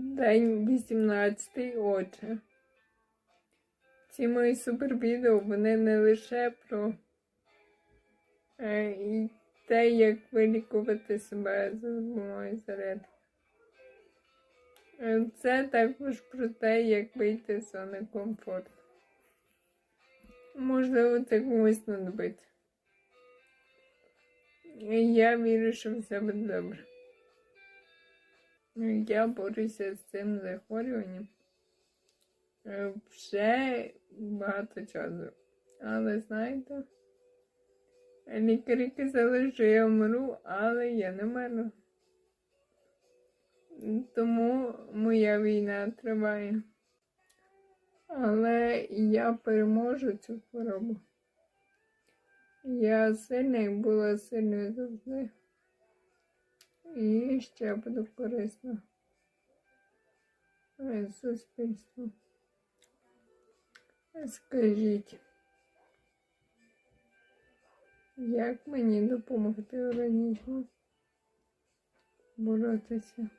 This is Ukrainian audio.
День 18. Отже. Ці мої супервідео, вони не лише про е, і те, як вилікувати себе з гормоною заряд. Е, Це також про те, як вийти з зони комфорту. Можливо, це комусь знадобиться. І Я вірю, що все буде добре. Я борюся з цим захворюванням е, вже багато часу. Але знаєте, лікарі казали, що я вмру, але я не мерла. Тому моя війна триває. Але я переможу цю хворобу. Я сильна і була сильною завжди. І ще буду корисна суспільству. Скажіть, як мені допомогти організму боротися?